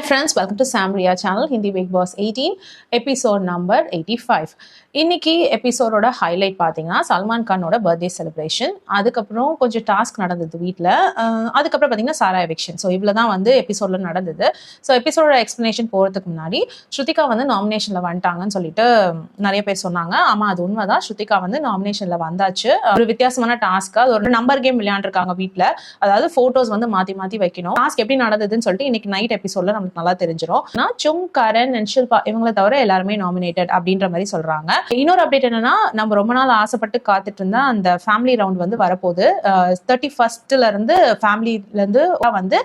Hi friends welcome to Samriya channel Hindi Bigg Boss eighteen episode number eighty five இன்னைக்கு எபிசோடோட highlight பார்த்தீங்கன்னா சல்மான் கானோட birthday celebration அதுக்கப்புறம் கொஞ்சம் டாஸ்க் நடந்தது வீட்டில் அதுக்கப்புறம் பார்த்தீங்கன்னா சாரா எவிக்ஷன் ஸோ இவ்வளோ தான் வந்து எபிசோடில் நடந்தது. ஸோ எபிசோட எக்ஸ்ப்ளனேஷன் போகிறதுக்கு முன்னாடி ஸ்ருதிகா வந்து நாமினேஷனில் வந்துட்டாங்கன்னு சொல்லிட்டு நிறைய பேர் சொன்னாங்க. ஆமாம் அது உண்மை தான் ஸ்ருதிகா வந்து நாமினேஷனில் வந்தாச்சு. ஒரு வித்தியாசமான டாஸ்க்கு அது ஒரு நம்பர் கேம் விளையாண்டுருக்காங்க வீட்டில் அதாவது ஃபோட்டோஸ் வந்து மாற்றி மாற்றி வைக்கணும். டாஸ்க் எப்படி நடந்ததுன்னு சொல்லிட்டு இன்னைக்கு நைட் எபிசோட்ல நம்மளுக்கு நல்லா தெரிஞ்சிடும் நான் சுங் கரண் அண்ட் ஷில்பா இவங்களை தவிர எல்லாருமே நாமினேட்டட் அப்படின்ற மாதிரி சொல்றாங்க. இன்னொரு அப்டேட் என்னன்னா நம்ம ரொம்ப நாள் ஆசைப்பட்டு காத்துட்டு இருந்தா அந்த ஃபேமிலி ரவுண்ட் வந்து வரப்போகுது. தேர்ட்டி ஃபர்ஸ்ட்ல இருந்து ஃபேமிலில இருந்து வந்து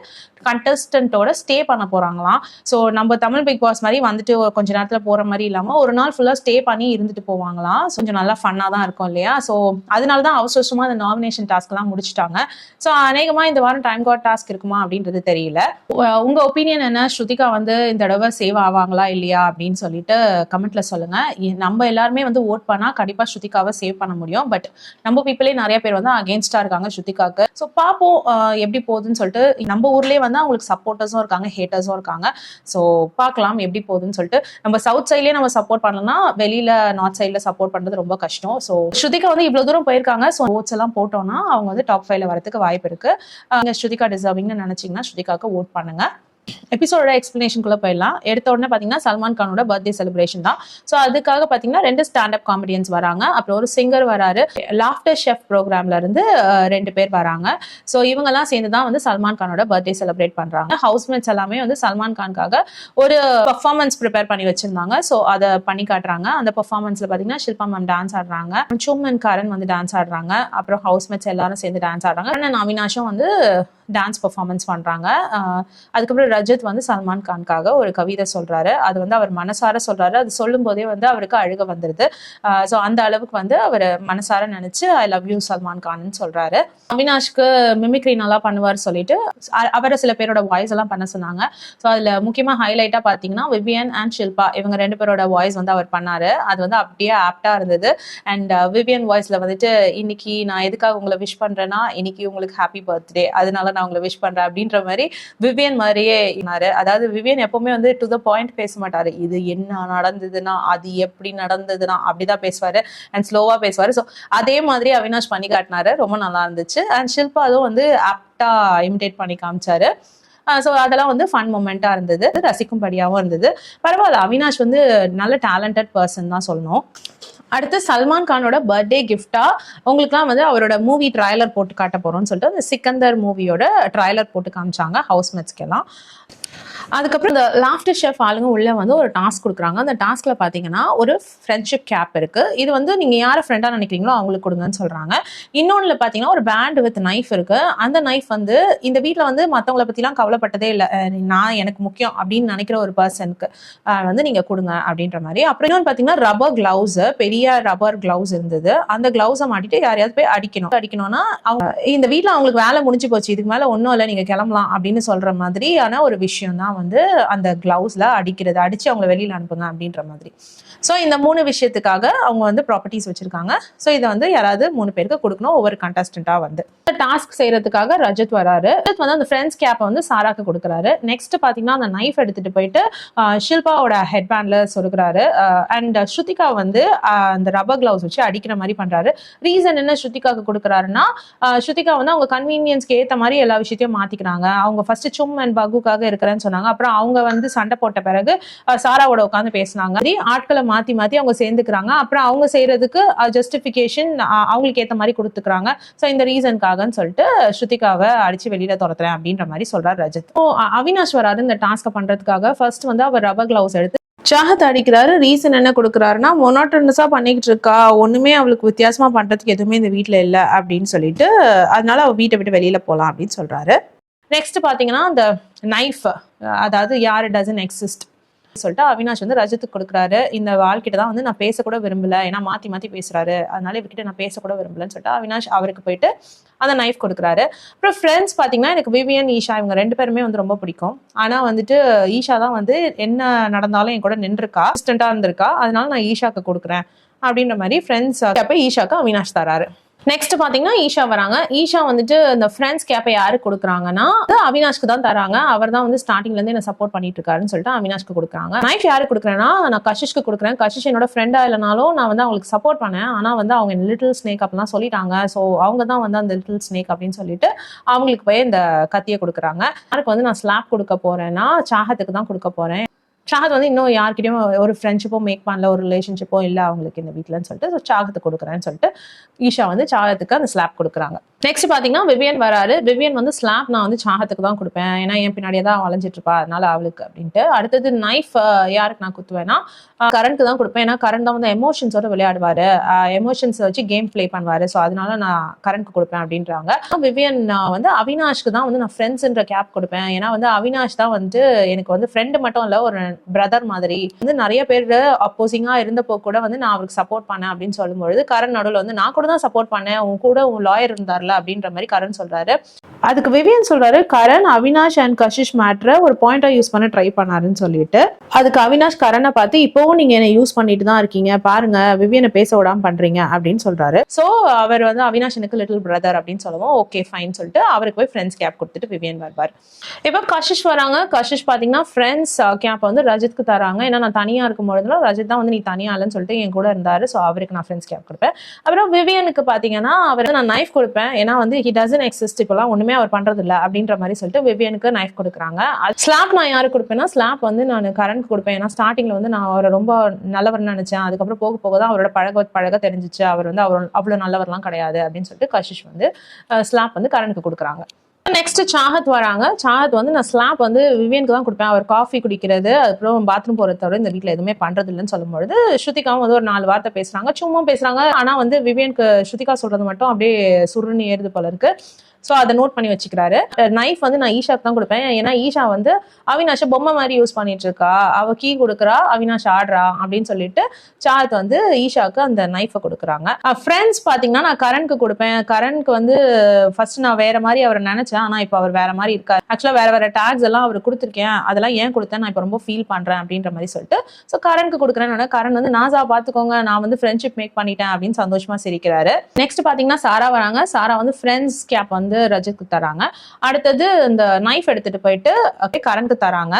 கண்டஸ்டன்ட்டோட ஸ்டே பண்ண போறாங்களாம். ஸோ நம்ம தமிழ் பிக் பாஸ் மாதிரி வந்துட்டு கொஞ்ச நேரத்தில் போற மாதிரி இல்லாம ஒரு நாள் ஃபுல்லா ஸ்டே பண்ணி இருந்துட்டு போவாங்களாம். கொஞ்சம் நல்லா ஃபன்னாக தான் இருக்கும் இல்லையா? ஸோ அதனால தான் அவசர அவசரமா அந்த நாமினேஷன் டாஸ்க்லாம் முடிச்சிட்டாங்க. ஸோ அநேகமா இந்த வாரம் டைம் கார்ட் டாஸ்க் இருக்குமா அப்படின்றது தெரியல. உங்க ஒப்பீனியன் என்ன? ஸ்ருதிகா வந்து இந்த தடவை சேவ் ஆவாங்களா இல்லையா அப்படின்னு சொல்லிட்டு கமெண்ட்ல சொல்லுங்க. நம்ம எல்லாருமே வந்து ஓட் பண்ணா கண்டிப்பா ஸ்ருதிகாவை சேவ் பண்ண முடியும். பட் நம்ம பீப்புளே நிறைய பேர் வந்து அகேன்ஸ்டா இருக்காங்க ஸ்ருதிகாக்கு. ஸோ பார்ப்போம் எப்படி போகுதுன்னு சொல்லிட்டு நம்ம ஊர்லயே வந்து அவங்களுக்கு சப்போர்ட்டர்ஸும் இருக்காங்க ஹேட்டர்ஸும் இருக்காங்க. ஸோ பார்க்கலாம் எப்படி போகுதுன்னு சொல்லிட்டு நம்ம சவுத் சைட்லயே நம்ம சப்போர்ட் பண்ணலன்னா வெளியில நார்த் சைட்ல சப்போர்ட் பண்றது ரொம்ப கஷ்டம். ஸோ ஸ்ருதிகா வந்து இவ்வளவு தூரம் போயிருக்காங்க. ஸோ ஓட்ஸ் எல்லாம் போட்டோம்னா அவங்க வந்து டாப் ஃபைவ்ல வரதுக்கு வாய்ப்பு இருக்கு. ஸ்ருதிகா டிசர்விங்னு நினைச்சீங்கன்னா ஸ்ருதிகாக்கு ஓட் பண்ணுங்க. எபிசோட எக்ஸ்பிளனேஷனுக்குள்ள போயிடலாம். எடுத்த உடனே பார்த்தீங்கன்னா சல்மான் கானோட பர்த்டே செலிப்ரேஷன் தான். ஸோ அதுக்காக பாத்தீங்கன்னா ரெண்டு ஸ்டாண்டப் காமெடியன்ஸ் வராங்க. அப்புறம் ஒரு சிங்கர் வராரு. லாஃப்டர் ஷெஃப் ப்ரோக்ராம்ல இருந்து ரெண்டு பேர் வராங்க. ஸோ இவங்கெல்லாம் சேர்ந்து தான் வந்து சல்மான் கானோட பர்த்டே செலிப்ரேட் பண்றாங்க. ஹவுஸ்மேட்ஸ் எல்லாமே வந்து சல்மான் கான்காக ஒரு பர்ஃபார்மன்ஸ் ப்ரிப்பேர் பண்ணி வச்சிருந்தாங்க. ஸோ அதை பண்ணி காட்டுறாங்க. அந்த பர்ஃபார்மன்ஸ்ல பாத்தீங்கன்னா ஷில்பா மேம் டான்ஸ் ஆடுறாங்க. சும்மன் காரன் வந்து டான்ஸ் ஆடுறாங்க. அப்புறம் ஹவுஸ்மேட்ஸ் எல்லாரும் சேர்ந்து டான்ஸ் ஆடுறாங்க. அண்ணன் அவினாஷும் வந்து டான்ஸ் பர்ஃபார்மன்ஸ் பண்றாங்க. அதுக்கப்புறம் ரஜத் வந்து சல்மான் கான்காக ஒரு கவிதை சொல்றாரு. அது வந்து அவர் மனசார சொல்றாரு. அது சொல்லும் போதே வந்து அவருக்கு அழுக வந்துருது. ஸோ அந்த அளவுக்கு வந்து அவர் மனசார நினைச்சு ஐ லவ் யூ சல்மான் கான்னு சொல்றாரு. அவினாஷ்க்கு மிமிக்ரி நல்லா பண்ணுவார் சொல்லிட்டு அவரை சில பேரோட வாய்ஸ் எல்லாம் பண்ண சொன்னாங்க. ஸோ அதுல முக்கியமா ஹைலைட்டா பாத்தீங்கன்னா விவியன் அண்ட் ஷில்பா இவங்க ரெண்டு பேரோட வாய்ஸ் வந்து அவர் பண்ணாரு. அது வந்து அப்படியே ஆப்டா இருந்தது. அண்ட் விவியன் வாய்ஸ்ல வந்துட்டு இன்னைக்கு நான் எதுக்காக உங்களை விஷ் பண்றேன்னா இன்னைக்கு உங்களுக்கு ஹாப்பி பர்த்டே அதனால நான் உங்களை விஷ் பண்றேன் அப்படின்ற மாதிரி விவியன் மாதிரியே இருந்தாரு அதாவது விவியன் எப்பவுமே வந்து டு த பாயிண்ட் பேச மாட்டாரு இது என்ன நடந்ததுன்னா அது எப்படி நடந்ததுன்னா அப்படிதான் பேசுவாரு அண்ட் ஸ்லோவா பேசுவாரு. ஸோ அதே மாதிரி அவினாஷ் பண்ணி காட்டினாரு. ரொம்ப நல்லா இருந்துச்சு. அண்ட் ஷில்பா அதுவும் வந்து ஆப்டா இமிடேட் பண்ணி காமிச்சாரு. ஸோ அதெல்லாம் வந்து ஃபன் மூமெண்ட்டாக இருந்தது. ரசிக்கும்படியாகவும் இருந்தது. பரவாயில்ல. அவினாஷ் வந்து நல்ல டேலண்டட் பர்சன் தான் சொல்லணும். அடுத்து சல்மான் கானோட பர்த்டே கிஃப்டா உங்களுக்குலாம் வந்து அவரோட மூவி ட்ரைலர் போட்டு காட்ட போறோம்னு சொல்லிட்டு அந்த சிக்கந்தர் மூவியோட ட்ரைலர் போட்டு காமிச்சாங்க ஹவுஸ் மெட்ஸ்க்கெல்லாம் அதுக்கப்புறம் இந்த லாஃப்டர் ஷெஃப் ஆளுங்க உள்ள வந்து ஒரு டாஸ்க் கொடுக்குறாங்க. அந்த டாஸ்க்ல பாத்தீங்கன்னா ஒரு ஃப்ரெண்ட்ஷிப் கேப் இருக்கு. இது வந்து நீங்க யாரை ஃப்ரெண்டா நினைக்கிறீங்களோ அவங்களுக்கு கொடுங்கன்னு சொல்றாங்க. இன்னொன்னுல பாத்தீங்கன்னா ஒரு பேண்ட் வித் நைஃப் இருக்கு. அந்த நைஃப் வந்து இந்த வீட்ல வந்து மத்தவங்கள எல்லாம் கவலைப்பட்டதே இல்லை. நான் எனக்கு முக்கியம் அப்படின்னு நினைக்கிற ஒரு பர்சனுக்கு வந்து நீங்க கொடுங்க அப்படின்ற மாதிரி. அப்புறம் இன்னொன்று பாத்தீங்கன்னா ரப்பர் கிளவுஸ் பெரிய ரப்பர் கிளவுஸ் இருந்தது. அந்த க்ளவுஸை மாட்டிட்டு யாரையாவது போய் அடிக்கணும். அடிக்கணும்னா அவங்க இந்த வீட்ல அவங்களுக்கு வேலை முடிஞ்சு போச்சு. இதுக்கு மேல ஒன்றும் இல்லை. நீங்க கிளம்பலாம் அப்படின்னு சொல்ற மாதிரியான ஒரு விஷயம் தான் வந்து அந்த கிளவுஸ்ல அடிக்கிறது அடிச்சு அவங்கள வெளியில அனுப்புங்க அப்படின்ற மாதிரி. ஸோ இந்த மூணு விஷயத்துக்காக அவங்க வந்து ப்ராப்பர்ட்டிஸ் வச்சிருக்காங்க. ஸோ இதை வந்து யாராவது மூணு பேருக்கு கொடுக்கணும். ஒவ்வொரு கண்டஸ்டண்ட்டாக வந்து. டாஸ்க் செய்யறதுக்காக ரஜத் வராரு. ரஜத் வந்து அந்த ஃப்ரெண்ட்ஸ் கேப்பை வந்து சாராக்கு கொடுக்குறாரு. நெக்ஸ்ட் பாத்தீங்கன்னா அந்த நைஃப் எடுத்துட்டு போயிட்டு ஷில்பாவோட ஹெட் சொல்கிறாரு அண்ட் ஸ்ருதிகா வந்து அந்த ரப்பர் கிளவுஸ் வச்சு அடிக்கிற மாதிரி பண்றாரு. ரீசன் என்ன ஸ்ருதிகாக்கு கொடுக்குறாருன்னா ஸ்ருதிகா வந்து அவங்க கன்வீனியன்ஸ்க்கு ஏத்த மாதிரி எல்லா விஷயத்தையும் மாத்திக்கிறாங்க. அவங்க ஃபர்ஸ்ட் சும் அண்ட் பகுக்காக இருக்கிறேன்னு சொன்னாங்க. அப்புறம் அவங்க வந்து சண்டை போட்ட பிறகு சாராவோட உட்காந்து பேசினாங்க. ஆட்களை மாத்தி மாத்தி அவங்க சேர்ந்துக்கிறாங்க. அப்புறம் அவங்க செய்யறதுக்கு ஜஸ்டிபிகேஷன் அவங்களுக்கு ஏத்த மாதிரி கொடுத்துக்கிறாங்க. ஸோ இந்த ரீசனுக்காகன்னு சொல்லிட்டு ஸ்ருதிகாவை அடிச்சு வெளியில துரத்துறேன் அப்படின்ற மாதிரி சொல்றாரு ரஜித். அவினாஷ் வராது இந்த டாஸ்க்கை பண்றதுக்காக. ஃபர்ஸ்ட் வந்து அவர் ரப்பர் கிளவுஸ் எடுத்து சாகத் அடிக்கிறாரு. ரீசன் என்ன கொடுக்குறாருன்னா மொனோட்டனஸா பண்ணிக்கிட்டு இருக்கா. ஒண்ணுமே அவளுக்கு வித்தியாசமா பண்றதுக்கு எதுவுமே இந்த வீட்டில் இல்லை அப்படின்னு சொல்லிட்டு அதனால அவ வீட்டை விட்டு வெளியில போலாம் அப்படின்னு சொல்றாரு. நெக்ஸ்ட் பார்த்தீங்கன்னா அந்த நைஃப் அதாவது யார் டசன் எக்ஸிஸ்ட் சொல்லிட்டு அவினாஷ் வந்து ரஜத்துக்கு கொடுக்குறாரு. இந்த வாழ்க்கிட்ட தான் வந்து நான் பேசக்கூட விரும்பல. ஏன்னா மாற்றி மாற்றி பேசுகிறாரு அதனால இவர்கிட்ட நான் பேசக்கூட விரும்பலன்னு சொல்லிட்டு அவினாஷ் அவருக்கு போயிட்டு அந்த நைஃப் கொடுக்குறாரு. அப்புறம் ஃப்ரெண்ட்ஸ் பார்த்தீங்கன்னா எனக்கு விவியன் ஈஷா இவங்க ரெண்டு பேருமே வந்து ரொம்ப பிடிக்கும். ஆனால் வந்துட்டு ஈஷா தான் வந்து என்ன நடந்தாலும் என் கூட நின்றுருக்கா அசிஸ்டண்டா இருந்திருக்கா அதனால நான் ஈஷாக்கு கொடுக்குறேன் அப்படின்ற மாதிரி ஃப்ரெண்ட்ஸ் அப்போ ஈஷாக்கு அவினாஷ் தராரு. நெக்ஸ்ட் பாத்தீங்கன்னா ஈஷா வராங்க. ஈஷா வந்துட்டு இந்த ஃப்ரெண்ட்ஸ் கேப்பை யாருக்கு கொடுக்குறாங்கன்னா அது அவினாஷ்க்கு தான் தராங்க. அவர் தான் வந்து ஸ்டார்டிங்ல இருந்து என்ன சப்போர்ட் பண்ணிட்டு இருக்காருன்னு சொல்லிட்டு அவினாஷ்க்கு கொடுக்குறாங்க. நைஃப் யாரு கொடுக்குறேன்னா நான் கஷிஷ்க்கு கொடுக்குறேன். கஷிஷ் என்னோட ஃப்ரெண்டா இல்லைனாலும் நான் வந்து அவங்களுக்கு சப்போர்ட் பண்ணேன். ஆனா வந்து அவங்க லிட்டில் ஸ்னேக் அப்படிலாம் சொல்லிட்டாங்க. ஸோ அவங்க தான் வந்து அந்த லிட்டில் ஸ்னேக் அப்படின்னு சொல்லிட்டு அவங்களுக்கு போய் இந்த கத்தியை கொடுக்குறாங்க. யாருக்கு வந்து நான் ஸ்லாப் கொடுக்க போறேன்னா சாகத்துக்கு தான் கொடுக்க போறேன். சாகத் வந்து இன்னும் யார்கிட்டயும் ஒரு ஃப்ரெண்ட்ஷிப்போ மேக் பண்ணல ஒரு ரிலேஷன்ஷிப்போ இல்லை அவங்களுக்கு இந்த வீட்டிலன்னு சொல்லிட்டு ஸோ சாகத்தை கொடுக்குறேன்னு சொல்லிட்டு ஈஷா வந்து சாகத்துக்கு அந்த ஸ்லாப் கொடுக்குறாங்க. நெக்ஸ்ட் பார்த்தீங்கன்னா விவியன் வராரு. விவியன் வந்து ஸ்லாப் நான் வந்து சாகத்துக்கு தான் கொடுப்பேன். ஏன்னா என் பின்னாடியே தான் வளைஞ்சிட்டு இருப்பா அதனால அவளுக்கு அப்படின்ட்டு. அடுத்தது நைஃப் யாருக்கு நான் குத்துவேன்னா கரண்ட்க்கு தான் கொடுப்பேன். ஏன்னா கரண்ட் தான் வந்து எமோஷன்ஸோட விளையாடுவாரு. எமோஷன்ஸ் வச்சு கேம் ப்ளே பண்ணுவாரு. ஸோ அதனால நான் கரண்ட்க்கு கொடுப்பேன் அப்படின்றாங்க. விவியன் வந்து அவினாஷ்க்கு தான் வந்து நான் ஃப்ரெண்ட்ஸ்ன்ற கேப் கொடுப்பேன். ஏன்னா வந்து அவினாஷ் தான் வந்து எனக்கு வந்து ஃப்ரெண்டு மட்டும் இல்லை ஒரு பிரதர் மாதிரி. வந்து நிறைய பேர் அப்போசிங்காக இருந்தப்போ கூட வந்து நான் அவருக்கு சப்போர்ட் பண்ணேன் அப்படின்னு சொல்லும்பொழுது கரண் நடுவில் வந்து நான் கூட தான் சப்போர்ட் பண்ணேன். உன் கூட உன் லாயர் இருந்தார்ல அப்படின்ற மாதிரி கரண் சொல்றாரு. அதுக்கு விவியன் சொல்றாரு கரண் அவினாஷ் அண்ட் கஷிஷ் மேட்ரை ஒரு பாயிண்டா யூஸ் பண்ண ட்ரை பண்ணாருன்னு சொல்லிட்டு அதுக்கு அவினாஷ் கரனை பார்த்து இப்போவும் நீங்க என்ன யூஸ் பண்ணிட்டு தான் இருக்கீங்க பாருங்க விவியனை பேச விடாம பண்றீங்க அப்படின்னு சொல்றாரு. சோ அவர் வந்து அவினாஷ் எனக்கு லிட்டில் பிரதர் அப்படின்னு சொல்லுவோம் ஓகே ஃபைன் சொல்லிட்டு அவருக்கு போய் ஃப்ரெண்ட்ஸ் கேப் கொடுத்துட்டு விவியன் வருவார். இப்போ கஷிஷ் வராங்க. கஷிஷ் பாத்தீங்கன்னா ஃப்ரெண்ட்ஸ் கேப் uh, வந்து ரஜித்க்கு தராங்க. ஏன்னா நான் தனியா இருக்கும் பொழுதுல ரஜித் தான் வந்து நீ தனியா இல்லைன்னு சொல்லிட்டு என் கூட இருந்தாரு. ஸோ அவருக்கு நான் ஃப்ரெண்ட்ஸ் கேப் கொடுப்பேன். அப்புறம் விவியனுக்கு பாத்தீங்கன்னா அவர் நான் நைஃப் கொடுப்பேன். ஏன்னா வந்து ஹி டசன் எக்ஸிஸ்ட் இப்பெல்லாம் ஒண்ணுமே அவர் பண்றது அப்படின்ற மாதிரி சொல்லிட்டு விவியனுக்கு நைஃப் கொடுக்குறாங்க. ஸ்லாப் நான் யாருக்கு கொடுப்பேன்னா ஸ்லாப் வந்து நான் கரண்ட் கொடுப்பேன். ஏன்னா ஸ்டார்டிங்ல வந்து நான் அவரை ரொம்ப நல்லவர்னு நினைச்சேன். அதுக்கப்புறம் போக போக தான் அவரோட பழக பழக தெரிஞ்சிச்சு. அவர் வந்து அவர் அவ்வளவு நல்லவர்லாம் கிடையாது அப்படின்னு சொல்லிட்டு கஷிஷ் வந்து ஸ்லாப் வந்து கரண்ட்க்கு கொடுக்குறாங்க. நெக்ஸ்ட் சாகத் வராங்க. சாகத் வந்து நான் ஸ்லாப் வந்து விவியனுக்கு தான் கொடுப்பேன். அவர் காஃபி குடிக்கிறது அதுக்கப்புறம் பாத்ரூம் போகிறத தவிர இந்த வீட்டில் எதுவுமே பண்றது இல்லைன்னு சொல்லும்பொழுது ஸ்ருதிகாவும் வந்து ஒரு நாலு வார்த்தை பேசுறாங்க. சும்மா பேசுறாங்க. ஆனா வந்து விவியனுக்கு ஸ்ருதிகா சொல்றது மட்டும் அப்படியே சுருன்னு ஏறுது போல இருக்கு. ஸோ அதை நோட் பண்ணி வச்சுக்கிறாரு. நைஃப் வந்து நான் ஈஷாக்கு தான் கொடுப்பேன். ஏன்னா ஈஷா வந்து அவினாஷ பொம்மை மாதிரி யூஸ் பண்ணிட்டு இருக்கா அவ கீ கொடுக்குறா. அவினாஷ் ஆடுறா. அப்படின்னு சொல்லிட்டு சாத் வந்து ஈஷாக்கு அந்த நைஃபை கொடுக்குறாங்க. ஃப்ரெண்ட்ஸ் பார்த்தீங்கன்னா நான் கரண்க்கு கொடுப்பேன். கரண்ட்க்கு வந்து ஃபர்ஸ்ட் நான் வேற மாதிரி அவரை நினைச்சேன். ஆனால் இப்போ அவர் வேற மாதிரி இருக்காரு. ஆக்சுவலாக வேற வேற டேக்ஸ் எல்லாம் அவர் கொடுத்துருக்கேன். அதெல்லாம் ஏன் கொடுத்தேன்? நான் இப்போ ரொம்ப ஃபீல் பண்ணுறேன் அப்படின்ற மாதிரி சொல்லிட்டு ஸோ கரண்க்கு கொடுக்குறேன்னு கரண் வந்து நாசா பார்த்துக்கோங்க நான் வந்து ஃப்ரெண்ட்ஷிப் மேக் பண்ணிட்டேன். அப்படின்னு சந்தோஷமா சிரிக்கிறாரு. நெக்ஸ்ட் பார்த்தீங்கன்னா சாரா வராங்க. சாரா வந்து ஃப்ரெண்ட்ஸ் கேப் வந்து ரஜித்க்கு தராங்க. அடுத்தது இந்த நைஃப் எடுத்துட்டு போயிட்டு கரண்ட்க்கு தராங்க.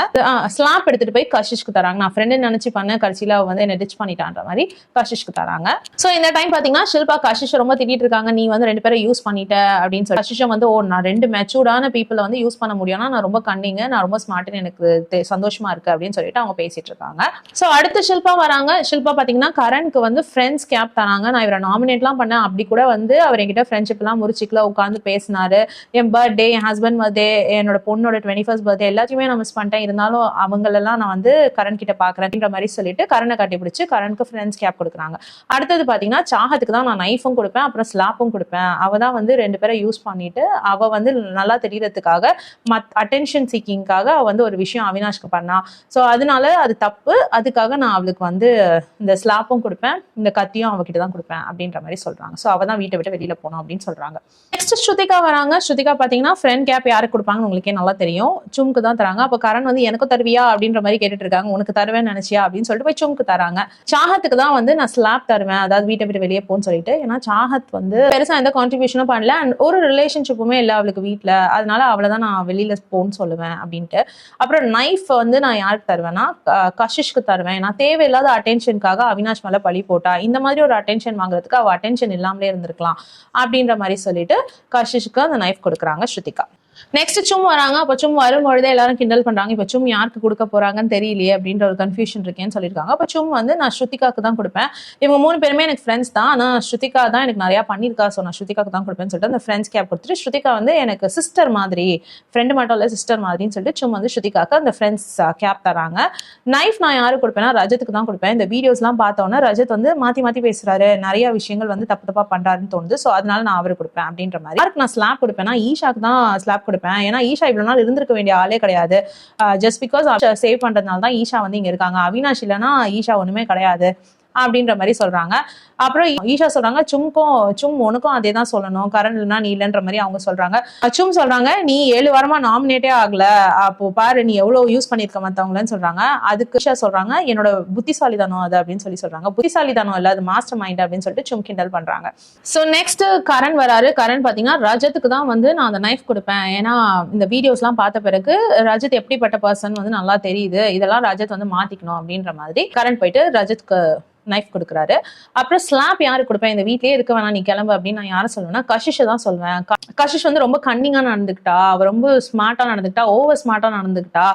ஸ்லாப் எடுத்துட்டு போய் கஷிஷ்க்கு தராங்க. நான் ஃப்ரெண்டு நினைச்சு பண்ண கடைசியில் வந்து என்ன டிச் பண்ணிட்டான்ற மாதிரி கஷிஷ்க்கு தராங்க. ஸோ இந்த டைம் பார்த்தீங்கன்னா ஷில்பா கஷிஷ் ரொம்ப திட்டிட்டு இருக்காங்க. நீ வந்து ரெண்டு பேரும் யூஸ் பண்ணிட்ட அப்படின்னு சொல்லி. கஷிஷம் வந்து ஓ நான் ரெண்டு மெச்சூர்டான பீப்புளை வந்து யூஸ் பண்ண முடியும்னா நான் ரொம்ப கண்ணிங்க நான் ரொம்ப ஸ்மார்ட்னு எனக்கு சந்தோஷமா இருக்கு அப்படின்னு சொல்லிட்டு அவங்க பேசிட்டு இருக்காங்க. ஸோ அடுத்து ஷில்பா வராங்க. ஷில்பா பார்த்தீங்கன்னா கரண்ட்க்கு வந்து ஃப்ரெண்ட்ஸ் கேப் தராங்க? நான் இவரை நாமினேட்லாம் பண்ணேன். அப்படி கூட வந்து அவர் என்கிட்ட ஃப்ரெண்ட்ஷிப்லாம் முறிச்சிக்கல உட்காந்து பேசினார். என் பர்த்டே என் ஹஸ்பண்ட் பர்த்டே என்னோட பொண்ணோட டுவெண்ட்டி ஃபர்ஸ்ட் பர்த்டே எல்லாத்தையுமே நான் மிஸ் பண்ணிட்டேன். இருந்தாலும் அவங்களெல்லாம் நான் வந்து கரண் கிட்ட பாக்குறேன்ற மாதிரி சொல்லிட்டு கரனை கட்டி பிடிச்சி கரனுக்கு ஃப்ரெண்ட்ஸ் கேப் கொடுக்குறாங்க. அடுத்தது பாத்தீங்கன்னா சாகத்துக்கு தான் நான் நைஃபும் கொடுப்பேன் அப்புறம் ஸ்லாப்பும் கொடுப்பேன். அவ தான் வந்து ரெண்டு பேரை யூஸ் பண்ணிட்டு அவ வந்து நல்லா தெரியறதுக்காக மத் அட்டென்ஷன் சீக்கிங்காக அவ வந்து ஒரு விஷயம் அவினாஷ்க்கு பண்ணா. ஸோ அதனால அது தப்பு. அதுக்காக நான் அவளுக்கு வந்து இந்த ஸ்லாப்பும் கொடுப்பேன் இந்த கத்தியும் அவகிட்ட தான் கொடுப்பேன் அப்படின்ற மாதிரி சொல்றாங்க. ஸோ அவ தான் வீட்டை விட்டு வெளியில போனோம் அப்படின்னு சொல்றாங்க. நெக்ஸ்ட் ஸ்ருதிகா தராங்க. ஸ்ருதிகா பாத்தீங்கன்னா ஃப்ரெண்ட் கேப் யாருக்கு கொடுப்பாங்கன்னு உங்களுக்கே நல்லா தெரியும். சும்க்கு தான் தராங்க. அப்போ கரண் வந்து எனக்கும் தருவியா? அப்படின்ற மாதிரி கேட்டுட்டு இருக்காங்க உனக்கு தருவேன் நினைச்சியா? அப்படின்னு சொல்லிட்டு போய் சும்க்கு தராங்க. சாகத்துக்கு தான் வந்து நான் ஸ்லாப் தருவேன். அதாவது வீட்டை விட்டு வெளியே போன்னு சொல்லிட்டு. ஏன்னா சாகத் வந்து பெருசாக எந்த கான்ட்ரிபியூஷனும் பண்ணல. அண்ட் ஒரு ரிலேஷன்ஷிப்புமே இல்லை அவளுக்கு வீட்டில் அதனால அவளை தான் நான் வெளியில் போன்னு சொல்லுவேன் அப்படின்ட்டு. அப்புறம் நைஃப் வந்து நான் யாருக்கு தருவேன்னா கஷிஷ்க்கு தருவேன். நான் தேவையில்லாத அட்டென்ஷனுக்காக அவினாஷ் மேலே பழி போட்டா இந்த மாதிரி ஒரு அட்டென்ஷன் வாங்குறதுக்கு அவள் அட்டென்ஷன் இல்லாமலே இருந்திருக்கலாம் அப்படின்ற மாதிரி சொல்லிட்டு கஷிஷ்க்கு அந்த நைஃப் கொடுக்குறாங்க ஸ்ருதிகா. நெக்ஸ்ட் சும் வராங்க. அப்போ சும் வரும்பொழுதே எல்லாரும் கிண்டல் பண்றாங்க. இப்ப சும் யாருக்கு கொடுக்க போறாங்கன்னு தெரியலையே அப்படின்ற ஒரு கன்ஃபியூஷன் இருக்கேன்னு சொல்லியிருக்காங்க. அப்போ சும் வந்து நான் ஸ்ருதிகாக்கு தான் கொடுப்பேன். இவங்க மூணு பேருமே எனக்கு ஃப்ரெண்ட்ஸ் தான். ஆனால் ஸ்ருதிகா தான் எனக்கு நிறைய பண்ணியிருக்கா. ஸோ நான் ஸ்ருதிகாக்கு தான் கொடுப்பேன்னு சொல்லிட்டு அந்த ஃப்ரெண்ட்ஸ் கேப் கொடுத்துட்டு ஸ்ருதிகா வந்து எனக்கு சிஸ்டர் மாதிரி ஃப்ரெண்டு மட்டும் இல்ல சிஸ்டர் மாதிரின்னு சொல்லிட்டு சும் வந்து ஸ்ருதிகாக்கு அந்த ஃப்ரெண்ட்ஸ் கேப் தராங்க. நைஃப் நான் யாருக்கு கொடுப்பேன்னா ரஜத்துக்கு தான் கொடுப்பேன். இந்த வீடியோஸ்லாம் பார்த்தோன்னா ரஜத் வந்து மாத்தி மாத்தி பேசுறாரு. நிறைய விஷயங்கள் வந்து தப்பு தப்பாக பண்றாருன்னு தோணுது. ஸோ அதனால நான் அவருக்கு கொடுப்பேன் அப்படின்ற மாதிரி. யாருக்கு நான் ஸ்லாப் கொடுப்பேன்னா ஈஷாக்கு தான் ஸ்லாப் கொடுப்பேன். ஏன்னா ஈஷா இவ்வளவு நாள் இருந்திருக்க வேண்டிய ஆளே கிடையாது. ஜஸ்ட் பிகாஸ் சேவ் பண்றதுனால தான் ஈஷா வந்து இங்க இருக்காங்க. அவினாஷ் இல்லைன்னா ஈஷா ஒண்ணுமே கிடையாது. அப்படின்ற மாதிரி சொல்றாங்க. அப்புறம் ஈஷா சொல்றாங்க சும்க்கும் சும் உனக்கும் அதே தான் சொல்லணும். கரண் இல்லைனா நீ இல்லைன்ற மாதிரி அவங்க சொல்றாங்க. சும் சொல்றாங்க நீ ஏழு வாரமா நாமினேட்டே ஆகல. அப்போ பாரு நீ எவ்வளவு யூஸ் பண்ணிருக்க மத்தவங்களன்னு சொல்றாங்க. அதுக்கு ஈஷா சொல்றாங்க என்னோட புத்திசாலிதானம் அது அப்படின்னு சொல்லி சொல்றாங்க. புத்திசாலிதானம் இல்ல அது மாஸ்டர் மைண்ட் அப்படின்னு சொல்லிட்டு சும் கிண்டல் பண்றாங்க. சோ நெக்ஸ்ட் கரண் வராரு. கரண் பாத்தீங்கன்னா ரஜத்துக்கு தான் வந்து நான் அந்த நைஃப் கொடுப்பேன். ஏன்னா இந்த வீடியோஸ்லாம் பார்த்த பிறகு ரஜத் எப்படிப்பட்ட பர்சன் வந்து நல்லா தெரியுது. இதெல்லாம் ரஜத் வந்து மாத்திக்கணும் அப்படின்ற மாதிரி கரண் போயிட்டு ரஜத்க்கு நைஃப் கொடுக்குறாரு. அப்புறம் ஸ்லாப் யாரு கொடுப்பேன் இந்த வீட்லயே இருக்க வேணாம் நீ கிளம்பு அப்படின்னு நான் யாரை சொல்லுவேன்னா கஷிஷை தான் சொல்லுவேன். கஷிஷ் வந்து ரொம்ப கன்னிங்கா நடந்துக்கிட்டா அவ ரொம்ப ஸ்மார்ட்டா நடந்துக்கிட்டா ஓவர் ஸ்மார்ட்டா நடந்துக்கிட்டா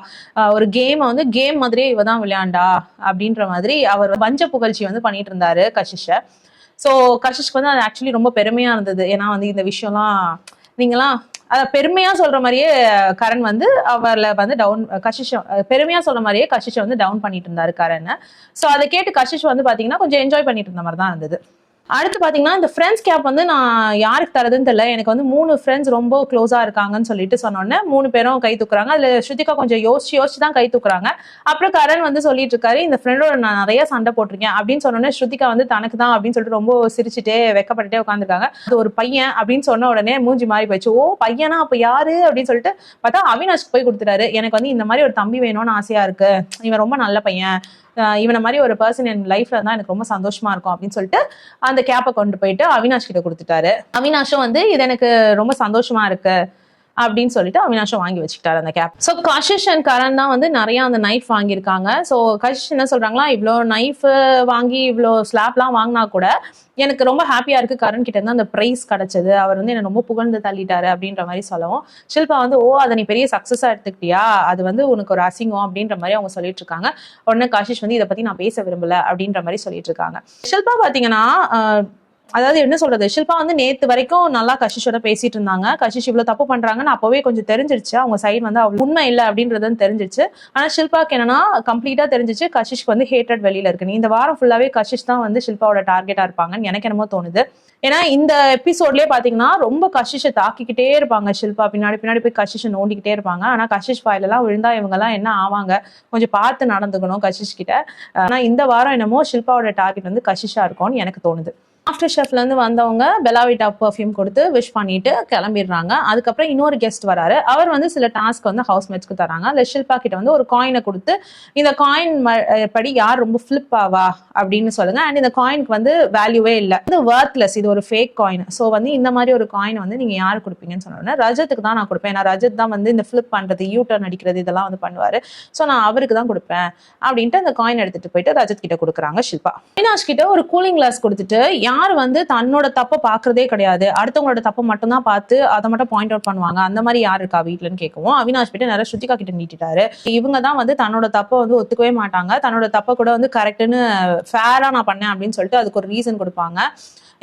ஒரு கேமை வந்து கேம் மாதிரியே இவ தான் விளையாண்டா அப்படின்ற மாதிரி அவர் வஞ்ச புகழ்ச்சி வந்து பண்ணிட்டு இருந்தாரு கஷிஷை. ஸோ கஷிஷ்க்கு வந்து அது ஆக்சுவலி ரொம்ப பெருமையா இருந்தது. ஏன்னா வந்து இந்த விஷயம்லாம் நீங்களாம் பெருமையா சொல்ற மாதிரியே கரண் வந்து அவர்ல வந்து டவுன் கஷிஷம் பெருமையா சொல்ற மாதிரியே கஷிஷை வந்து டவுன் பண்ணிட்டு இருந்தாரு கரண். ஸோ அதை கேட்டு கஷிஷ் வந்து பாத்தீங்கன்னா கொஞ்சம் என்ஜாய் பண்ணிட்டு இருந்த மாதிரி தான் இருந்தது. அடுத்து பாத்தீங்கன்னா இந்த ஃப்ரெண்ட்ஸ் கேப் வந்து நான் யாருக்கு தரதுன்னு தெரியல. எனக்கு வந்து மூணு ஃப்ரெண்ட்ஸ் ரொம்ப க்ளோஸா இருக்காங்கன்னு சொல்லிட்டு சொன்னோன்னே மூணு பேரும் கை தூக்குறாங்க. அதில் ஸ்ருதிகா கொஞ்சம் யோசிச்சு யோசிச்சு தான் கை தூக்குறாங்க. அப்புறம் கரண் வந்து சொல்லிட்டு இருக்காரு இந்த ஃப்ரெண்டோட நான் நிறைய சண்டை போட்டிருக்கேன். அப்படின்னு சொன்னோன்னே ஸ்ருதிகா வந்து தனக்கு தான் அப்படின்னு சொல்லிட்டு ரொம்ப சிரிச்சுட்டே வெக்கப்பட்டுட்டே உட்காந்துருக்காங்க அது ஒரு பையன் அப்படின்னு சொன்ன உடனே மூஞ்சி மாறி போயிடுச்சு. ஓ பையனா? அப்போ யாரு? அப்படின்னு சொல்லிட்டு பார்த்தா அவினாஷ்க்கு போய் கொடுத்துட்டாரு. எனக்கு வந்து இந்த மாதிரி ஒரு தம்பி வேணும்னு ஆசையா இருக்கு. இவன் ரொம்ப நல்ல பையன். இவனை மாதிரி ஒரு பர்சன் என் லைஃப்ல இருந்தா எனக்கு ரொம்ப சந்தோஷமா இருக்கும் அப்படின்னு சொல்லிட்டு அந்த கேப்பை கொண்டு போயிட்டு அவினாஷ் கிட்ட கொடுத்துட்டாரு. அவினாஷும் வந்து இது எனக்கு ரொம்ப சந்தோஷமா இருக்கு. அப்படின்னு சொல்லிட்டு அவினாஷும் வாங்கி வச்சுக்கிட்டாரு அந்த cap so Kashish and Karan தான் வந்து நிறைய அந்த நைஃப் வாங்கியிருக்காங்க. ஸோ கஷிஷ் என்ன சொல்றாங்களா? இவ்வளோ நைஃப் வாங்கி இவ்வளோ ஸ்லாப்லாம் வாங்கினா கூட எனக்கு ரொம்ப ஹாப்பியா இருக்கு. கரண் கிட்ட இருந்து அந்த ப்ரைஸ் கிடைச்சது. அவர் வந்து என்ன ரொம்ப புகழ்ந்து தள்ளிட்டாரு அப்படின்ற மாதிரி சொல்லவும். ஷில்பா வந்து ஓ அதை நீ பெரிய சக்சஸா எடுத்துக்கிட்டியா? அது வந்து உனக்கு ஒரு அசிங்கம் அப்படின்ற மாதிரி அவங்க சொல்லிட்டு இருக்காங்க. உடனே காஷிஷ் வந்து இதை பத்தி நான் பேச விரும்பல அப்படின்ற மாதிரி சொல்லிட்டு இருக்காங்க. ஷில்பா பாத்தீங்கன்னா அதாவது என்ன சொல்றது ஷில்பா வந்து நேத்து வரைக்கும் நல்லா கஷிஷோட பேசிட்டு இருந்தாங்க. கஷிஷ் இவ்வளவு தப்பு பண்றாங்கன்னு அப்பவே கொஞ்சம் தெரிஞ்சிருச்சு. அவங்க சைடு வந்து அவ்வளவு உண்மை இல்லை அப்படின்றது தெரிஞ்சிருச்சு. ஆனா ஷில்பாக்கு என்னன்னா கம்ப்ளீட்டா தெரிஞ்சிச்சு கஷிஷ்க்கு வந்து ஹேட்டட் வெளியில இருக்கு. இந்த வாரம் ஃபுல்லாவே கஷிஷ் தான் வந்து ஷில்பாவோட டார்கெட்டா இருப்பாங்கன்னு எனக்கு என்னமோ தோணுது. ஏன்னா இந்த எபிசோட்லயே பாத்தீங்கன்னா ரொம்ப கஷிஷை தாக்கிக்கிட்டே இருப்பாங்க ஷில்பா. பின்னாடி பின்னாடி போய் கஷிஷை நோண்டிக்கிட்டே இருப்பாங்க. ஆனா கஷிஷ் வாயிலெல்லாம் விழுந்தா இவங்க எல்லாம் என்ன ஆவாங்க? கொஞ்சம் பார்த்து நடந்துக்கணும் கஷிஷ் கிட்ட. ஆனா இந்த வாரம் என்னமோ ஷில்பாவோட டார்கெட் வந்து கஷிஷா இருக்கும்னு எனக்கு தோணுது. ஆஃப்டர் ஷெஃப்லேருந்து வந்தவங்க பெலாவிட்டா பர்ஃப்யூம் கொடுத்து விஷ் பண்ணிட்டு கிளம்பிடுறாங்க. அதுக்கப்புறம் இன்னொரு கெஸ்ட் வராரு. அவர் வந்து சில டாஸ்க் வந்து ஹவுஸ் மேட்ச்க்கு தராங்க. இல்லை ஷில்பா கிட்ட வந்து ஒரு காயினை கொடுத்து இந்த காயின் படி யார் ரொம்ப ஃபிளிப் ஆவா அப்படின்னு சொல்லுங்க. அண்ட் இந்த காயினுக்கு வந்து வேல்யூவே இல்லை. இது ஒர்த்லெஸ் இது ஒரு ஃபேக் காயின் ஸோ வந்து இந்த மாதிரி ஒரு காயின் வந்து நீங்கள் யார் கொடுப்பீங்கன்னு சொன்னோன்னா ரஜத்துக்கு தான் நான் கொடுப்பேன். ஏன்னா ரஜத் தான் வந்து இந்த ஃபிளிப் பண்ணுறது யூ டர்ன் அடிக்கிறது இதெல்லாம் வந்து பண்ணுவார். ஸோ நான் அவருக்கு தான் கொடுப்பேன். அப்படின்ட்டு அந்த காயின் எடுத்துகிட்டு போயிட்டு ரஜத் கிட்ட கொடுக்குறாங்க ஷில்பா அவினாஷ் கிட்ட ஒரு கூலிங் கிளாஸ் கொடுத்துட்டு யார் வந்து தன்னோட தப்பை பாக்குறதே கிடையாது. அடுத்தவங்களோட தப்பை மட்டும்தான் பார்த்து அதை மட்டும் பாயிண்ட் அவுட் பண்ணுவாங்க. அந்த மாதிரி யார் இருக்கா வீட்லன்னு கேட்கவும் அவினாஷ் போயிட்டு நிறைய ஸ்ருதிகா கிட்ட நீட்டிட்டாரு. இவங்க தான் வந்து தன்னோட தப்பை வந்து ஒத்துக்கவே மாட்டாங்க. தன்னோட தப்பை கூட வந்து கரெக்டுன்னு ஃபேரா நான் பண்ணேன் அப்படின்னு சொல்லிட்டு அதுக்கு ஒரு ரீசன் கொடுப்பாங்க.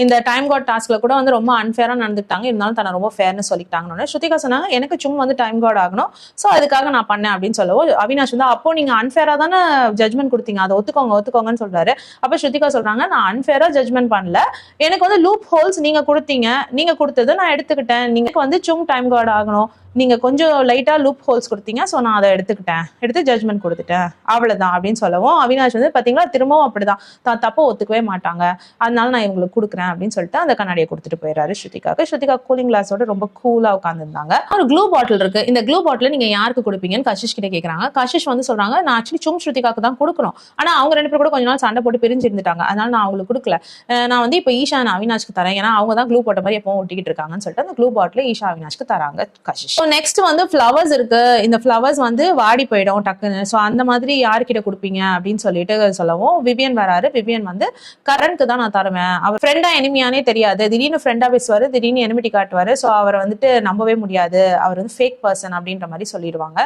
இந்த டைம் காட் டாஸ்க்ல கூட வந்து ரொம்ப அன்ஃபேரா நடந்துக்கிட்டாங்க. இருந்தாலும் தன்னை ரொம்ப ஃபேர்னு சொல்லிட்டாங்கன்னு ஸ்ருதிகா சொன்னாங்க எனக்கு சும்மா வந்து டைம் காட் ஆகணும். ஸோ அதுக்காக நான் பண்ணேன் அப்படின்னு சொல்லவும் அவினாஷ் வந்து அப்போ நீங்க அன்ஃபேரா தானே ஜட்மெண்ட் கொடுத்தீங்க. அதை ஒத்துக்கோங்க ஒத்துக்கோங்கன்னு சொல்றாரு. அப்ப ஸ்ருதிகா சொல்றாங்க நான் அன்ஃபேரா ஜட்மெண்ட் பண்ணல. எனக்கு வந்து லூப் ஹோல்ஸ் நீங்க கொடுத்தீங்க. நீங்க கொடுத்தது நான் எடுத்துக்கிட்டேன். நீங்க வந்து சும் டைம் கார்டு ஆகணும். நீங்கள் கொஞ்சம் லைட்டாக லூப் ஹோல்ஸ் கொடுத்தீங்க ஸோ நான் அதை எடுத்துக்கிட்டேன். எடுத்து ஜட்மெண்ட் கொடுத்துட்டேன். அவ்வளோதான் அப்படின்னு சொல்லவும் அவினாஷ் வந்து பார்த்தீங்களா திரும்பவும் அப்படிதான். தான் தப்பை ஒத்துக்கவே மாட்டாங்க. அதனால நான் இவங்களுக்கு கொடுக்குறேன் அப்படின்னு சொல்லிட்டு அந்த கண்ணாடியை கொடுத்துட்டு போயிடுறாரு ஸ்ருதிகாக்கு. ஸ்ருதிகா கூலிங் கிளாஸோட ரொம்ப கூலாக உட்காந்துருந்தாங்க ஒரு க்ளூ பாட்டில் இருக்கு. இந்த க்ளூ பாட்டில் நீங்கள் யாருக்கு கொடுப்பீங்கன்னு கஷிஷ் கிட்ட கேட்குறாங்க கஷிஷ் வந்து சொல்கிறாங்க நான் ஆக்சுவலி சும் ஸ்ருதிகாக்கு தான் கொடுக்கணும். ஆனால் அவங்க ரெண்டு பேரும் கூட கொஞ்ச நாள் சண்டை போட்டு பிரிஞ்சு இருந்துட்டாங்க அதனால நான் அவங்களுக்கு கொடுக்கல. நான் வந்து இப்போ ஈஷா நான் அவினாஷ்க்கு தரேன். ஏன்னா அவங்க தான் க்ளூ போட்ட மாதிரி எப்பவும் ஒட்டிக்கிட்டு இருக்காங்கன்னு சொல்லிட்டு அந்த க்ளூ பாட்டில் ஈஷா அவினாஷ்க்கு தராங்க கஷிஷ். நெக்ஸ்ட் வந்து ஃப்ளவர்ஸ் இருக்கு. இந்த ஃப்ளவர்ஸ் வந்து வாடி போயிடும் டக்குன்னு. ஸோ அந்த மாதிரி யார்கிட்ட கொடுப்பீங்க அப்படின்னு சொல்லிட்டு சொல்லவும் விவியன் வராரு. விவியன் வந்து கரண்ட்க்கு தான் நான் தருவேன். அவர் ஃப்ரெண்டா எனிமியானே தெரியாது. திடீர்னு ஃப்ரெண்டா பேசுவாரு திடீர்னு எனிமிட்டி காட்டுவாரு. ஸோ அவரை வந்துட்டு நம்பவே முடியாது. அவர் வந்து ஃபேக் பர்சன் அப்படின்ற மாதிரி சொல்லிடுவாங்க.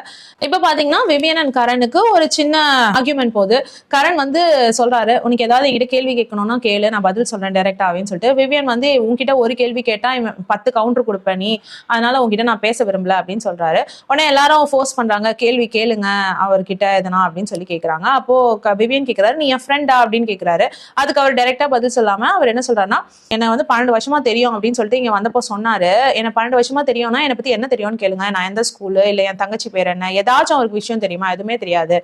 இப்போ பாத்தீங்கன்னா விவியன் அண்ட் கரனுக்கு ஒரு சின்ன ஆர்குமெண்ட் போகுது. கரண் வந்து சொல்றாரு உனக்கு ஏதாவது என்கிட்ட கேள்வி கேட்கணும்னா கேளு. நான் பதில் சொல்றேன் டைரக்டாவேன்னு சொல்லிட்டு விவியன் வந்து உன்கிட்ட ஒரு கேள்வி கேட்டா இவன் பத்து கவுண்டர் கொடுப்பேன் நீ. அதனால உன்கிட்ட நான் பேச விரும்பல. வரும்ல அப்படின்னு சொல்றாரு. உடனே எல்லாரும் ஃபோர்ஸ் பண்றாங்க. கேள்வி கேளுங்க அவர்கிட்ட எதனா அப்படின்னு சொல்லி கேக்குறாங்க. அப்போ விவியன் கேக்குறாரு நீ என் ஃப்ரெண்டா அப்படின்னு கேக்குறாரு. அதுக்கு அவர் டைரக்டா பதில் சொல்லாம அவர் என்ன சொல்றாருன்னா என்ன வந்து பன்னெண்டு வருஷமா தெரியும் அப்படின்னு சொல்லிட்டு இங்க வந்தப்போ சொன்னாரு. என்ன பன்னெண்டு வருஷமா தெரியும்னா என்னை பத்தி என்ன தெரியும்னு கேளுங்க. நான் எந்த ஸ்கூலு இல்ல என் தங்கச்சி பேர் என்ன? ஏதாச்சும் அவருக்கு விஷயம் தெரியுமா? எதுவுமே தெரியாது.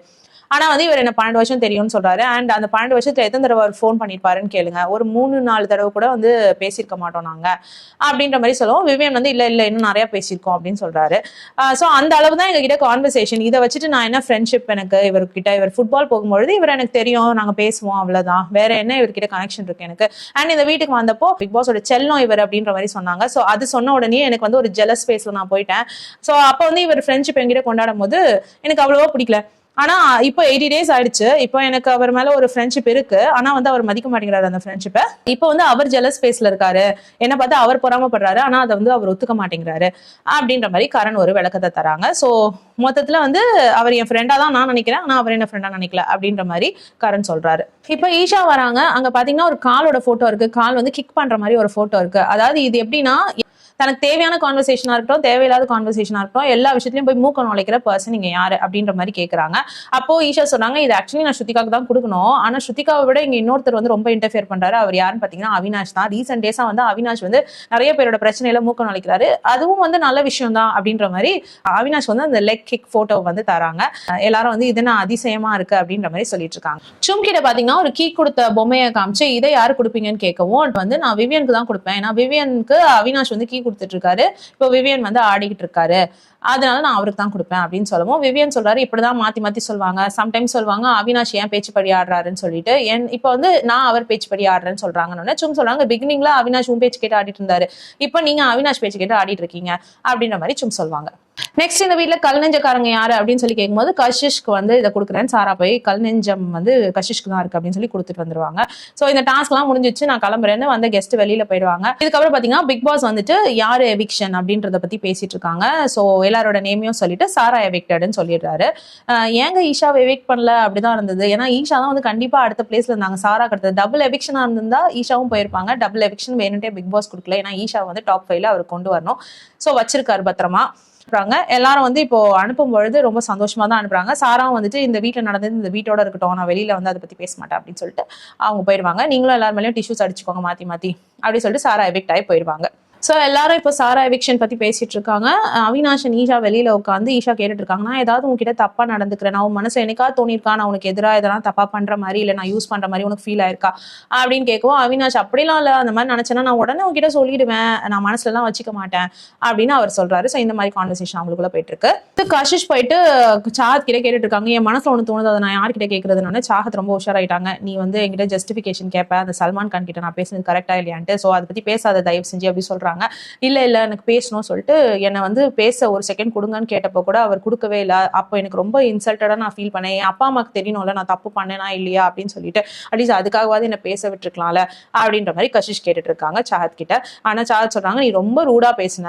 ஆனா வந்து இவர் என்ன பன்னெண்டு வருஷம் தெரியும்னு சொல்றாரு. அண்ட் அந்த பன்னெண்டு வருஷத்துல எத்தனை தடவை அவர் ஃபோன் பண்ணிருப்பாருன்னு கேளுங்க. ஒரு மூணு நாலு தடவை கூட வந்து பேசியிருக்க மாட்டோம் நாங்க. அப்படின்ற மாதிரி சொல்லுவோம். விவேன் வந்து இல்ல இல்ல இன்னும் நிறைய பேசியிருக்கோம் அப்படின்னு சொல்றாரு. ஸோ அந்த அளவு தான் எங்ககிட்ட கான்வர்சேஷன் இதை வச்சுட்டு நான் என்ன ஃப்ரெண்ட்ஷிப் எனக்கு இவர்கிட்ட இவர் ஃபுட்பால் போகும்பொழுது இவர் எனக்கு தெரியும். நாங்க பேசுவோம் அவ்வளவுதான். வேற என்ன இவர்கிட்ட கனெக்ஷன் இருக்கு எனக்கு? அண்ட் இந்த வீட்டுக்கு வந்தப்போ பிக் பாஸோட செல்லம் இவர் அப்படின்ற மாதிரி சொன்னாங்க. ஸோ அது சொன்ன உடனே எனக்கு வந்து ஒரு ஜெலஸ் ஸ்பேஸ்ல நான் போயிட்டேன். ஸோ அப்போ வந்து இவர் ஃப்ரெண்ட்ஷிப் எங்கிட்ட கொண்டாடும் போது எனக்கு அவ்வளோவா பிடிக்கல. ஆனா இப்போ எயிட்டி டேஸ் ஆயிடுச்சு. இப்போ எனக்கு அவர் மேல ஒரு ஃப்ரெண்ட்ஷிப் இருக்கு. ஆனா வந்து அவர் மதிக்க மாட்டேங்கிறாரு அந்த ஃப்ரெண்ட்ஷிப்பை இப்போ வந்து அவர் ஜெலஸ் ஸ்பேஸ்ல இருக்காரு. என்ன பார்த்து அவர் பொறாமப்படுறாரு. ஆனா அதை வந்து அவர் ஒத்துக்க மாட்டேங்கிறாரு. அப்படின்ற மாதிரி கரண் ஒரு விளக்கத்தை தராங்க. ஸோ மொத்தத்துல வந்து அவர் என் ஃப்ரெண்டா தான் நான் நினைக்கிறேன். ஆனா அவர் என்ன ஃப்ரெண்டா நினைக்கல. அப்படின்ற மாதிரி கரண் சொல்றாரு. இப்போ ஈஷா வராங்க. அங்க பாத்தீங்கன்னா ஒரு காலோட போட்டோ இருக்கு. கால் வந்து கிக் பண்ற மாதிரி ஒரு போட்டோ இருக்கு. அதாவது இது எப்படின்னா தனக்கு தேவையான கான்வர்சேஷனா இருக்கட்டும் தேவையில்லாத கான்வர்சேஷனா இருக்கட்டும் எல்லா விஷயத்துலயும் போய் மூக்க நுழைக்கிற பர்சன் நீங்க யாரு அப்படின்ற மாதிரி கேக்குறாங்க. அப்போ ஈஷா சொன்னாங்க இது ஆக்சுவலி நான் ஸ்ருதிகாக்கு தான் கொடுக்கணும். ஆனா ஸ்ருதிகாவை விட இங்க இன்னொருத்தர் வந்து ரொம்ப இன்டர்ஃபியர் பண்றாரு. அவர் யாருன்னு பாத்தீங்கன்னா அவினாஷ் தான். ரீசெண்ட் டேஸா வந்து அவினாஷ் வந்து நிறைய பேரோட பிரச்சனையில மூக்க நுழைக்கிறாரு. அதுவும் வந்து நல்ல விஷயம் தான் அப்படின்ற மாதிரி அவினாஷ் வந்து அந்த லெக் கிக் போட்டோ வந்து தராங்க. எல்லாரும் வந்து இது நான் அதிசயமா இருக்கு? அப்படின்ற மாதிரி சொல்லிட்டு இருக்காங்க. சும்கிட்ட பாத்தீங்கன்னா ஒரு கீ கொடுத்த பொம்மையை காமிச்சு இதை யாரு கொடுப்பீங்கன்னு கேட்கவும் வந்து நான் விவியனுக்கு தான் கொடுப்பேன். ஏன்னா விவியனுக்கு அவினாஷ் வந்து கீ கொடுத்துட்டு இருக்காரு. இப்போ விவியன் வந்து ஆடிக்கிட்டு இருக்காரு. அதனால நான் அவருக்கு தான் கொடுப்பேன் அப்படின்னு சொல்லவும். விவியன் சொல்றாரு இப்படிதான் மாத்தி மாத்தி சொல்லுவாங்க சம்டைம்ஸ் சொல்லுவாங்க அவினாஷ் ஏன் பேச்சு படி ஆடுறாருன்னு சொல்லிட்டு. என் இப்போ வந்து நான் அவர் பேச்சு படி ஆடுறேன்னு சொல்றாங்கன்னு சும் சொல்றாங்க. பிகினிங்ல அவினாஷ் உன் பேச்சு கேட்டு ஆடிட்டு இருந்தாரு. இப்போ நீங்க அவினாஷ் பேச்சு கேட்டு ஆடிட்டு இருக்கீங்க அப்படின்ற மாதிரி சும் சொல்லுவாங்க நெக்ஸ்ட் இந்த வீட்டில் கல் நெஞ்சக்காரங்க யாரு அப்படின்னு சொல்லி கேட்கும்போது கஷிஷ்க்கு வந்து இதை கொடுக்குறேன் சாரா போய் கல் நெஞ்சம் வந்து கஷிஷ்க்கு தான் இருக்கு அப்படின்னு சொல்லி கொடுத்துட்டு வந்துருவாங்க. சோ இந்த டாஸ்க் எல்லாம் முடிஞ்சிச்சு நான் கிளம்புறேன்னு வந்து கெஸ்ட் வெளியில போயிடுவாங்க. இதுக்கப்புறம் பாத்தீங்கன்னா பிக் பாஸ் வந்துட்டு யாரு எவிக்ஷன் அப்படின்றத பத்தி பேசிட்டு இருக்காங்க. சோ எல்லாரோட நேமையும் சொல்லிட்டு சாரா எவிக்டட்னு சொல்லிடுறாரு. ஏங்க ஈஷாவை எவிக்ட் பண்ணல? அப்படிதான் இருந்தது. ஏன்னா ஈஷா தான் வந்து கண்டிப்பா அடுத்த பிளேஸ்ல இருந்தாங்க. சாரா அடுத்தது டபுள் எவிக்ஷனா இருந்திருந்தா ஈஷாவும் போயிருப்பாங்க. டபுள் எவிக்ஷன் வேணுட்டே பிக் பாஸ் கொடுக்கல. ஏன்னா ஈஷா வந்து டாப் ஃபைவ்ல அவர் கொண்டு வரணும். சோ வச்சிருக்காரு பத்திரமா. அனுப்புறாங்க எல்லாரும் வந்து இப்போ அனுப்பும் பொழுது ரொம்ப சந்தோஷமா தான் அனுப்புறாங்க. சாராவும் வந்துட்டு இந்த வீட்டில் நடந்தது இந்த வீட்டோட இருக்கட்டும். நான் வெளியில வந்து அதை பத்தி பேச மாட்டேன் அப்படின்னு சொல்லிட்டு அவங்க போயிடுவாங்க நீங்களும் எல்லாருமே டிஷ்யூஸ் அடிச்சுக்கோங்க. மாத்தி மாத்தி. அப்படின்னு சொல்லிட்டு சாரா எவிக்ட் ஆகி போயிடுவாங்க ஸோ எல்லாரும் இப்போ சாரா எவிக்ஷன் பத்தி பேசிட்டு இருக்காங்க அவினாஷன் ஈஷா வெளியில உட்காந்து ஈஷா கேட்டுட்டு இருக்காங்க நான் ஏதாவது உங்ககிட்ட தப்பா நடந்துக்கிறேன். நான் உன் மனசு என்னைக்கா தோணிருக்கா நான் உனக்கு எதிராக எதனா தப்பா பண்ற மாதிரி இல்ல நான் யூஸ் பண்ற மாதிரி உனக்கு ஃபீல் ஆயிருக்கா? அப்படின்னு கேட்கவும் அவினாஷ் அப்படிலாம் இல்ல. அந்த மாதிரி நினச்சேன்னா நான் உடனே உங்ககிட்ட சொல்லிடுவேன். நான் மனசுல எல்லாம் வச்சுக்க மாட்டேன். அப்படின்னு அவர் சொல்றாரு. ஸோ இந்த மாதிரி கான்வர்சேஷன் அவங்களுக்குள்ள போயிட்டு இருக்கு இது கஷிஷ் போயிட்டு சாத் கிட்ட கேட்டுட்டு இருக்காங்க என் மனசுல ஒன்று தோணுது. அதை நான் யார்கிட்ட கேட்கறதுன்னு சாகத் ரொம்ப உஷாராயிட்டாங்க. நீ வந்து என்கிட்ட ஜஸ்டிஃபிகேஷன் கேட்பேன் அந்த சல்மான் கான் கிட்ட நான் பேசுனது கரெக்டா இல்லையான்ட்டு. ஸோ அதை பத்தி பேசாத தயவு செஞ்சு அப்படி சொல்கிறாங்க இல்ல இல்ல எனக்கு பேசணும் சொல்லிட்டு என்னை வந்து பேச ஒரு செகண்ட் கொடுங்கன்னு கேட்டப்போ கூட அவர் கொடுக்கவே இல்லை. அப்போ எனக்கு ரொம்ப இன்சல்ட்டடாக நான் ஃபீல் பண்ணேன். என் அப்பா அம்மாவுக்கு தெரியணும்ல நான் தப்பு பண்ணேனா இல்லையா அப்படின்னு சொல்லிட்டு அட்லீஸ்ட் அதுக்காகவாது என்னை பேச விட்டுருக்கலாம்ல அப்படின்ற மாதிரி கஷிஷ் கேட்டுட்டு இருக்காங்க சாத் கிட்ட. ஆனா சாத் சொல்றாங்க நீ ரொம்ப ரூடா பேசின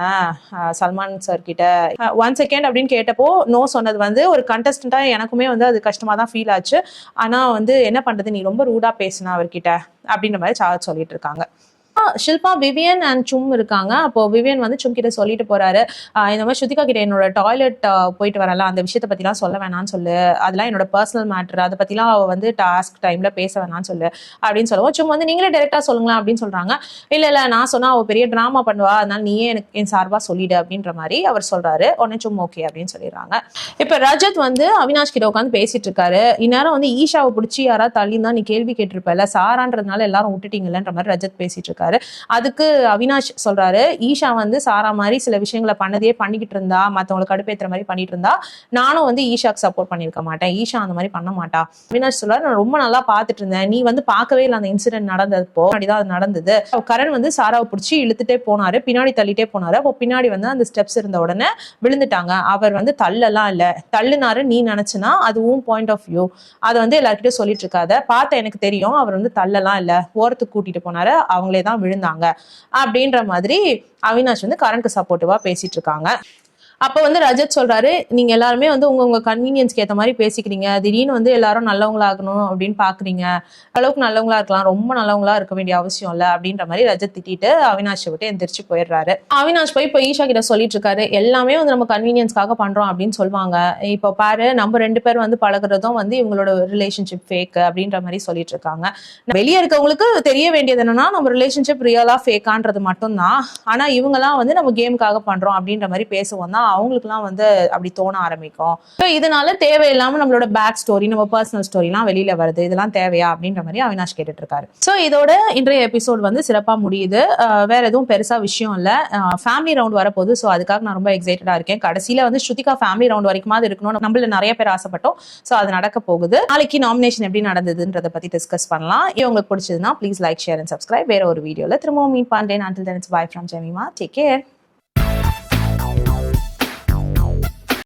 அஹ், சல்மான் சார் கிட்ட. ஒன் செகண்ட் அப்படின்னு கேட்டப்போ நோ சொன்னது வந்து ஒரு கண்டஸ்டண்ட்டாக எனக்குமே வந்து அது கஷ்டமா தான் ஃபீல் ஆச்சு. ஆனா வந்து என்ன பண்றது நீ ரொம்ப ரூடா பேசின அவர்கிட்ட அப்படின்ற மாதிரி சார்ஜ் சொல்லிட்டு இருக்காங்க ஷில்பா விவியன் அண்ட் சும் இருக்காங்க. அப்போ விவியன் வந்து சும் கிட்ட சொல்லிட்டு போறாரு. இந்த மாதிரி ஸ்ருதிகா கிட்ட என்னோட டாய்லெட் போயிட்டு வரல அந்த விஷயத்த பத்திலாம் சொல்ல வேணாம்னு சொல்லு. அதெல்லாம் என்னோட பர்சனல் மேட்ரு அதை பத்திலாம் அவ வந்து டாஸ்க் டைம்ல பேச வேணாம்னு சொல்லு. அப்படின்னு சொல்லுவோம். சும் வந்து நீங்களே டைரக்டா சொல்லுங்களேன் அப்படின்னு சொல்றாங்க. இல்ல இல்ல நான் சொன்னா அவ பெரிய டிராமா பண்ணுவா. அதனால நீயே எனக்கு என் சார்பா சொல்லிடு அப்படின்ற மாதிரி அவர் சொல்றாரு. உடனே சும் ஓகே அப்படின்னு சொல்லிடுறாங்க. இப்ப ரஜத் வந்து அவினாஷ் கிட்ட உட்காந்து பேசிட்டு இருக்காரு. இந்நேரம் வந்து ஈஷாவை பிடிச்சி யாராவது தள்ளி தான் நீ கேள்வி கேட்டிருப்பல சாரான்றதுனால எல்லாரும் விட்டுட்டீங்கல்லன்ற மாதிரி ரஜத் பேசிட்டு இருக்காரு. அதுக்கு அவினாஷ் சொல்றாரு ஈஷா வந்து சாரா மாதிரி சில விஷயங்களை பண்ணதே பண்ணிக்கிட்டு இருந்தா மத்தவங்களுக்கு கடுப்பேத்துற மாதிரி பண்ணிட்டு இருந்தா நானும் வந்து ஈஷாக்கு சப்போர்ட் பண்ணிருக்க மாட்டேன். ஈஷா அந்த மாதிரி பண்ண மாட்டா. அவினாஷ் சொல்றாரு நான் ரொம்ப நல்லா பாத்துட்டு இருந்தேன். நீ வந்து பார்க்கவே இல்லை அந்த இன்சிடென்ட் நடந்தப்போ. அப்படிதான் அது நடந்தது. கரண் வந்து சாராவை பிடிச்சி இழுத்துட்டே போனாரு பின்னாடி தள்ளிட்டே போனாரு. அப்போ பின்னாடி வந்து அந்த ஸ்டெப்ஸ் இருந்த உடனே விழுந்துட்டாங்க. அவர் வந்து தள்ளலாம் இல்ல. தள்ளுனாரு நீ நினைச்சுனா அது உன் பாயிண்ட் ஆஃப் வியூ அதை வந்து எல்லார்கிட்டயும் சொல்லிட்டு இருக்காத. பார்த்த எனக்கு தெரியும் அவர் வந்து தள்ளலாம் இல்ல. ஓரத்துக்கு கூட்டிட்டு போனாரு. அவங்களே தான் விழுந்தாங்க. அப்படின்ற மாதிரி அவினாஷ் வந்து கரண்ட்க்கு சப்போர்ட்டிவாக பேசிட்டு இருக்காங்க. அப்போ வந்து ரஜத் சொல்றாரு நீங்க எல்லாருமே வந்து உங்க உங்க கன்வீனியன்ஸ்க்கு ஏற்ற மாதிரி பேசிக்கிறீங்க. திடீர்னு வந்து எல்லாரும் நல்லவங்களாகணும் அப்படின்னு பாக்குறீங்க. அளவுக்கு நல்லவங்களா இருக்கலாம். ரொம்ப நல்லவங்களா இருக்க வேண்டிய அவசியம் இல்லை. அப்படின்ற மாதிரி ரஜத் திட்டிட்டு அவினாஷை விட்டு எந்திரிச்சு போயிடுறாரு. அவினாஷ் போய் இப்போ ஈஷா கிட்ட சொல்லிட்டு இருக்காரு எல்லாமே வந்து நம்ம கன்வீனியன்ஸ்க்காக பண்றோம் அப்படின்னு சொல்லுவாங்க. இப்போ பாரு நம்ம ரெண்டு பேரும் வந்து பழகுறதும் வந்து இவங்களோட ரிலேஷன்ஷிப் ஃபேக் அப்படின்ற மாதிரி சொல்லிட்டு இருக்காங்க. வெளியே இருக்கவங்களுக்கு தெரிய வேண்டியது என்னன்னா நம்ம ரிலேஷன்ஷிப் ரியலா ஃபேக்கான்றது மட்டும்தான். ஆனா இவங்கெல்லாம் வந்து நம்ம கேமுக்காக பண்றோம் அப்படின்ற மாதிரி பேசுவோம் தான். அவங்களுக்குலாம் வந்து அப்படி தோண ஆரம்பிக்கும். ஸோ இதனால தேவையில்லாம நம்மளோட பேக் ஸ்டோரி நம்ம பர்சனல் ஸ்டோரிலாம் வெளியில வருது. இதெல்லாம் தேவையா? அப்படின்ற மாதிரி அவினாஷ் கேட்டுட்டு இருக்காரு ஸோ இதோட இன்றைய எபிசோட் வந்து சிறப்பா முடியுது. வேற எதுவும் பெருசா விஷயம் இல்லை. ஃபேமிலி ரவுண்ட் வரப்போகுது. ஸோ அதுக்காக நான் ரொம்ப எக்ஸைட்டடா இருக்கேன். கடைசியில வந்து ஸ்ருதிகா ஃபேமிலி ரவுண்ட் வரைக்குமாவது இருக்கணும்னு நம்மள நிறைய பேர் ஆசைப்பட்டோம். ஸோ அது நடக்க போகுது. நாளைக்கு நாமினேஷன் எப்படி நடந்ததுன்றதை பத்தி டிஸ்கஸ் பண்ணலாம். இது உங்களுக்கு பிடிச்சதுன்னா please like share and subscribe வேற ஒரு வீடியோல திரும்பவும் மீட் பண்றேன். Until thens bye from Jemima take care